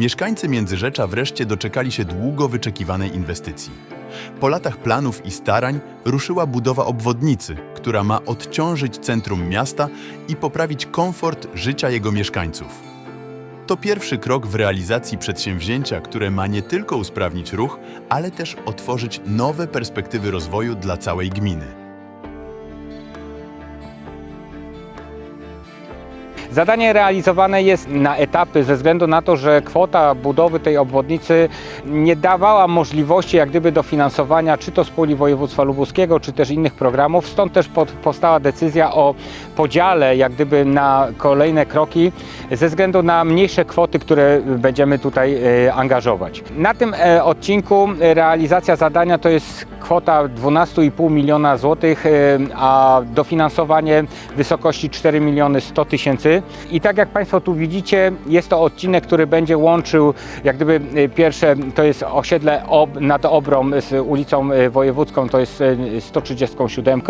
Mieszkańcy Międzyrzecza wreszcie doczekali się długo wyczekiwanej inwestycji. Po latach planów i starań ruszyła budowa obwodnicy, która ma odciążyć centrum miasta i poprawić komfort życia jego mieszkańców. To pierwszy krok w realizacji przedsięwzięcia, które ma nie tylko usprawnić ruch, ale też otworzyć nowe perspektywy rozwoju dla całej gminy. Zadanie realizowane jest na etapy ze względu na to, że kwota budowy tej obwodnicy nie dawała możliwości jak gdyby dofinansowania czy to z puli województwa lubuskiego, czy też innych programów. Stąd też pod, powstała decyzja o podziale jak gdyby na kolejne kroki ze względu na mniejsze kwoty, które będziemy tutaj e, angażować. Na tym e, odcinku realizacja zadania to jest kwota 12,5 miliona złotych, a dofinansowanie w wysokości 4 miliony 100 tysięcy. I tak jak Państwo tu widzicie, jest to odcinek, który będzie łączył, jak gdyby e, pierwsze to jest osiedle ob, nad Obrą z ulicą e, Wojewódzką, to jest e, 137,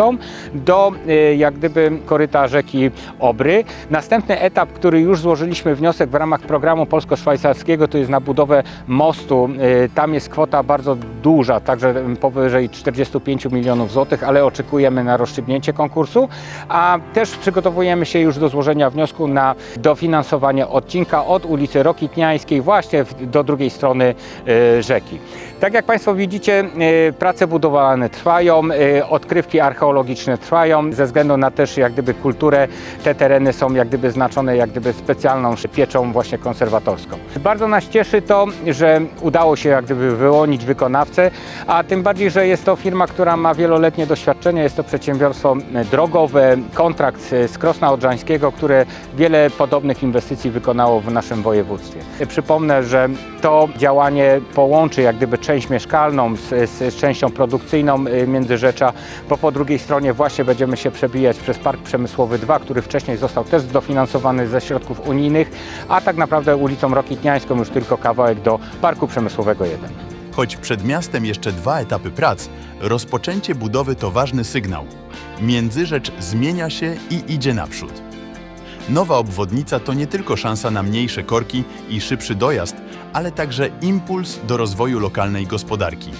do e, jak gdyby koryta rzeki Obry. Następny etap, który już złożyliśmy wniosek w ramach programu polsko-szwajcarskiego, to jest na budowę mostu. Tam jest kwota bardzo duża, także powyżej 45 milionów złotych, ale oczekujemy na rozstrzygnięcie konkursu, a też przygotowujemy się już do złożenia wniosku na dofinansowanie odcinka od ulicy Rokitniańskiej właśnie do drugiej strony e, rzeki. Tak jak Państwo widzicie, e, prace budowlane trwają, e, odkrywki archeologiczne trwają, ze względu na też jak gdyby kulturę, te tereny są jak gdyby znaczone jak gdyby specjalną pieczą właśnie konserwatorską. Bardzo nas cieszy to, że udało się jak gdyby wyłonić wykonawcę, a tym bardziej, że jest to firma, która ma wieloletnie doświadczenie, jest to przedsiębiorstwo e, drogowe, kontrakt e, z Krosna Odrzańskiego, które wiele podobnych inwestycji wykonało w naszym województwie. E, Przypomnę, że to działanie połączy jak gdyby część mieszkalną z, z częścią produkcyjną y, Międzyrzecza, bo po drugiej stronie właśnie będziemy się przebijać przez Park Przemysłowy 2, który wcześniej został też dofinansowany ze środków unijnych, a tak naprawdę ulicą Rokitniańską już tylko kawałek do Parku Przemysłowego 1. Choć przed miastem jeszcze dwa etapy prac, rozpoczęcie budowy to ważny sygnał. Międzyrzecz zmienia się i idzie naprzód. Nowa obwodnica to nie tylko szansa na mniejsze korki i szybszy dojazd, ale także impuls do rozwoju lokalnej gospodarki.